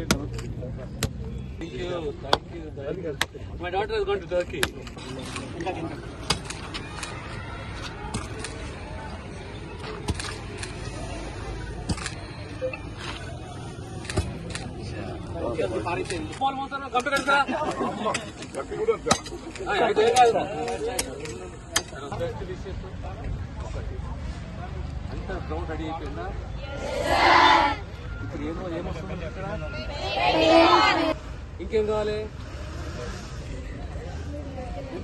Thank you, thank you. My daughter has gone to Turkey. Phone మోతాను ground ready అయిపోయిందా ఇప్పుడు ఏమో ఏమొస్తుంది ఇక్కడ? ఇంకేం కావాలి? ఏం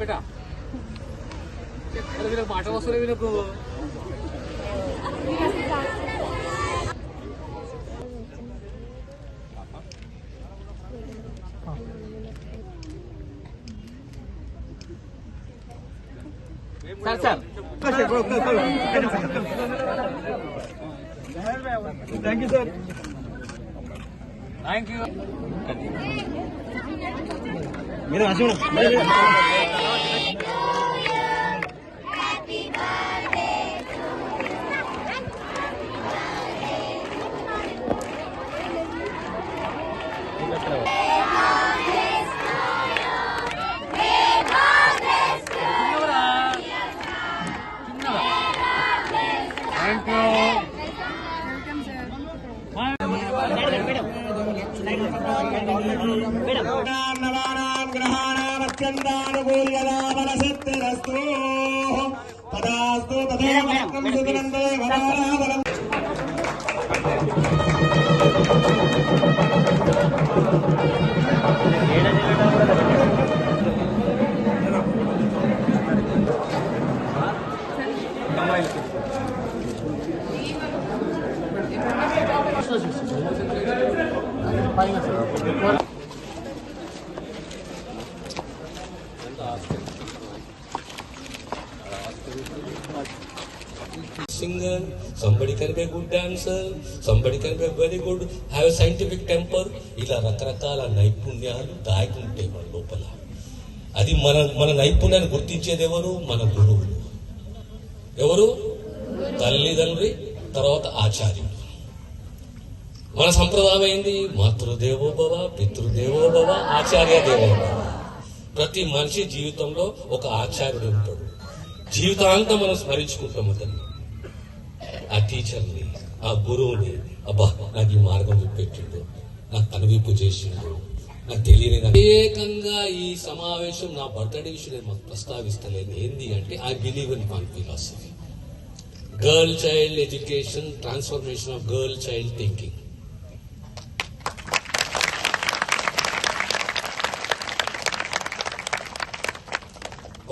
వీళ్ళకి మాట వస్తుంది వీళ్ళకు. Sir sir. Thank you sir thank you మీరు అసలు థ్యాంక్ యూ నవానాం గ్రహాణామత్యంతానుకూల్యలాభనసిద్ధిరస్తు తదాస్తు తదేవ సుఖనందే వరారాధనం singer, somebody can be a good dancer, somebody can be very good, have a scientific temper. ఇలా రకరకాల నైపుణ్యాలు దాగి ఉంటాయి మన లోపల అది మన మన నైపుణ్యాన్ని గుర్తించేది ఎవరు మన గురువులు ఎవరు తల్లిదండ్రి తర్వాత ఆచార్యుడు మన సంప్రదాయం ఏంది పితృదేవో భవ ఆచార్య దేవోభవ ప్రతి మనిషి జీవితంలో ఒక ఆచార్యుడు ఉంటాడు. జీవితాంతం మనం స్మరించుకుంటాం అతన్ని. ఆ టీచర్ని ఆ గురువుని అబ్బా నాకు ఈ మార్గం చూపెట్టిండు. నాకు కనువిప్పు చేసిండు. నాకు తెలియని ప్రత్యేకంగా ఈ సమావేశం నా బర్త్డే విషయం నేను మాకు ప్రస్తావిస్తలేను ఏంది అంటే I believe in one philosophy girl child education transformation of girl child thinking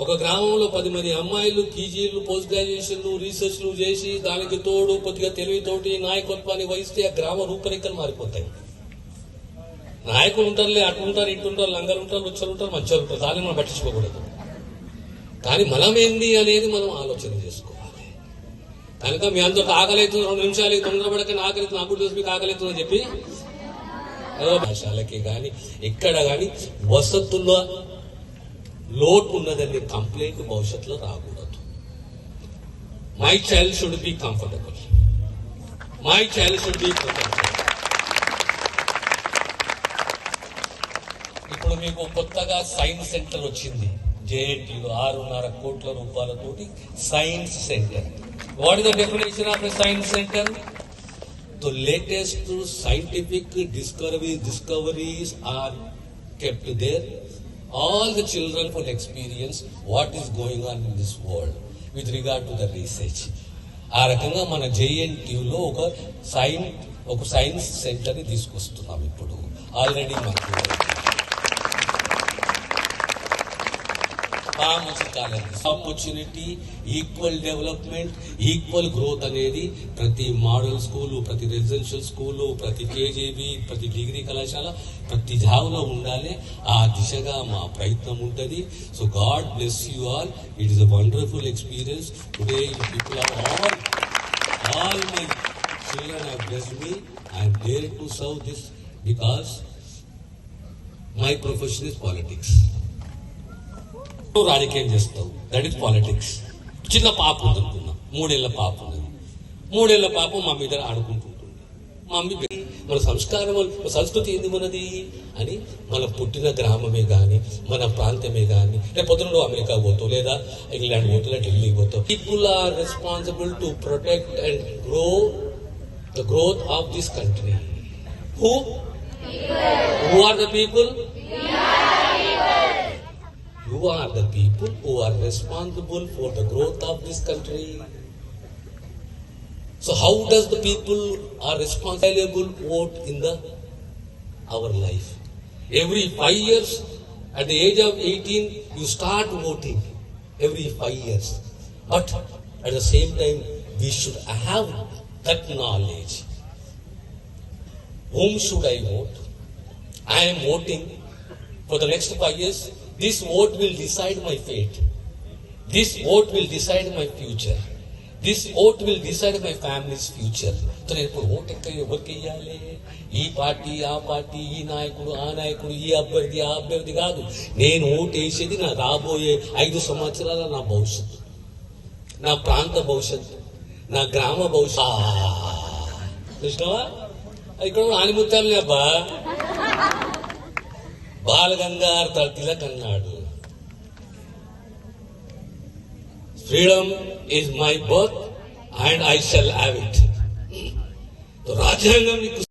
ఒక గ్రామంలో పది మంది అమ్మాయిలు పీజీలు పోస్ట్ గ్రాడ్యుయేషన్లు రీసెర్చ్లు చేసి దానికి తోడు కొద్దిగా తెలివితోటి నాయకత్వాన్ని వహిస్తే ఆ గ్రామ రూపురేఖలు మారిపోతాయి. నాయకులు ఉంటారులే అటు ఉంటారు ఇటు ఉంటారు లంగలు ఉంటారు రుచ్చలు ఉంటారు మంచోలు ఉంటారు దాన్ని మనం పట్టించుకోకూడదు. కానీ మనమేంది అనేది మనం ఆలోచన చేసుకోవాలి. కనుక మీ అందరికి ఆకలి అవుతుంది రెండు నిమిషాలు తొందరపడక ఆకలి నాకు కూడా మీకు ఆకలి అవుతుందని చెప్పి భాషలకి కానీ ఎక్కడ కానీ వసతుల్లో లోటు ఉన్నదని కంప్లైంట్ భవిష్యత్తులో రాకూడదు. My child should be comfortable my child should be ఇప్పుడు మీకు కొత్తగా సైన్స్ సెంటర్ వచ్చింది. జేఎన్టీలో ఆరున్నర కోట్ల రూపాయలతోటి science centre. What is the definition of a science centre? Latest latest scientific discovery discoveries are kept there All the children will experience what is going on in this world with regard to the research. ఆ రకంగా మన జేఎన్టీయూలో ఒక sign ఒక science సెంటర్ని తీసుకొస్తున్నాం ఇప్పుడు already మనకు opportunity equal development equal growth అనేది ప్రతి మోడల్ స్కూలు ప్రతి రెసిడెన్షియల్ స్కూలు ప్రతి కేజీబీ ప్రతి డిగ్రీ కళాశాల ప్రతి జాబులో ఉండాలి ఆ దిశగా మా ప్రయత్నం ఉంటుంది. So god bless you all it is a wonderful experience today people are all all my children have blessed me I'm dare to serve this because my profession is politics నువ్వు రాజకీయం చేస్తావు. దట్ ఇస్ పాలిటిక్స్ చిన్న పాప ఉంది అనుకున్నా మూడేళ్ళ పాప ఉంది మూడేళ్ళ పాప మా మీద ఆడుకుంటుంటుంది. మా మమ్మీ మన సంస్కారం సంస్కృతి ఏంది మనది? అని మన పుట్టిన గ్రామమే కానీ మన ప్రాంతమే కానీ రేపు పొద్దున అమెరికా పోతావు లేదా ఇంగ్లాండ్ పోతావు లేదా ఢిల్లీ పోతావు. People are responsible to protect and grow the growth of this country who who are the people Are the people who are responsible for the growth of this country. So how does the people are responsible vote in the our life? Every five years, at the age of 18, you start voting. Every five years. But at the same time, we should have that knowledge. Whom should I vote? I am voting for the next five years. This vote will decide my fate this vote will decide my future this vote will decide my family's future so నేను ఇప్పుడు vote ఎక్కడ ఎవరికి వేయాలి ఈ party ఆ party ఈ నాయకుడు ఆ నాయకుడు ఈ అభ్యర్థి ఆ అభ్యర్థి కాదు. నేను ఓటు వేసేది నా రాబోయే ఐదు సంవత్సరాల నా భవిష్యత్తు. నా ప్రాంత భవిష్యత్తు. నా గ్రామ భవిష్యత్తు. చూసినావా? ఇక్కడ కూడా అబ్బా. బాలగంగాధర్ తిలక్ అన్నాడు. Freedom is my birth and I shall have it రాజ్యాంగం నీకు